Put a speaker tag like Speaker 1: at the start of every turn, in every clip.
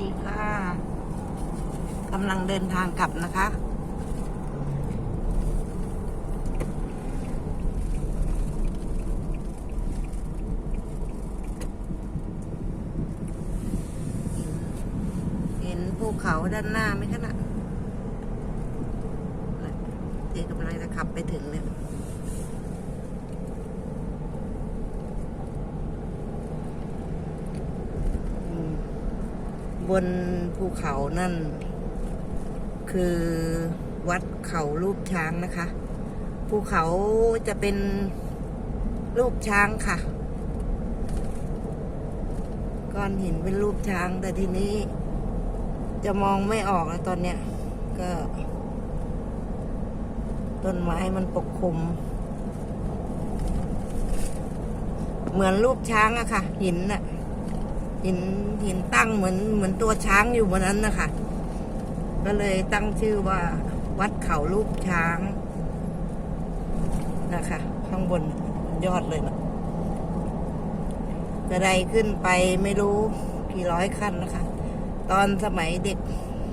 Speaker 1: ดีค่ะกำลังเดินทางกลับนะคะ เห็นภูเขาด้านหน้าไหมคะน่ะน่ะที่กำลังจะขับไปถึงเนี่ย บนภูเขานั่น คือวัดเขารูปช้างนะคะ ภูเขาจะเป็นรูปช้างค่ะ ก้อนหินเป็นรูปช้าง แต่ทีนี้จะมองไม่ออกแล้วตอนเนี้ย ก็ ต้นไม้มันปกคลุม เหมือนรูปช้างอะค่ะ หินน่ะ หินหินตั้งเหมือนเหมือนตัวช้างอยู่บนนั้นนะคะก็เลยตั้งชื่อว่า วัดเขาลูกช้างนะคะ ข้างบนยอดเลยนะกระไดขึ้นไปไม่รู้กี่ร้อยขั้นนะคะ ตอนสมัยเด็ก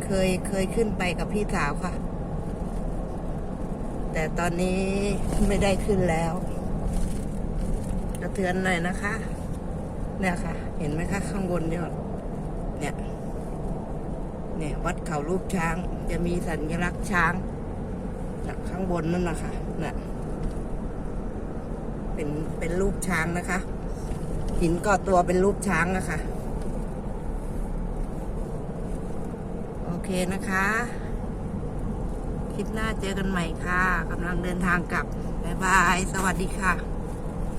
Speaker 1: เคยเคยขึ้นไปกับพี่สาวค่ะ แต่ตอนนี้ไม่ได้ขึ้นแล้วกระเทือนหน่อยนะคะ เนี่ยค่ะ เห็นไหมคะข้างบนยอดเนี่ยเนี่ยวัดเขารูปช้างจะมีสัญลักษณ์ช้างจากข้างบนนั่นนะคะน่ะเป็นเป็นรูปช้างนะคะ หินก่อตัวเป็นรูปช้างนะคะ โอเคนะคะ คลิปหน้าเจอกันใหม่ค่ะกำลังเดินทางกลับ บ๊ายบาย สวัสดีค่ะ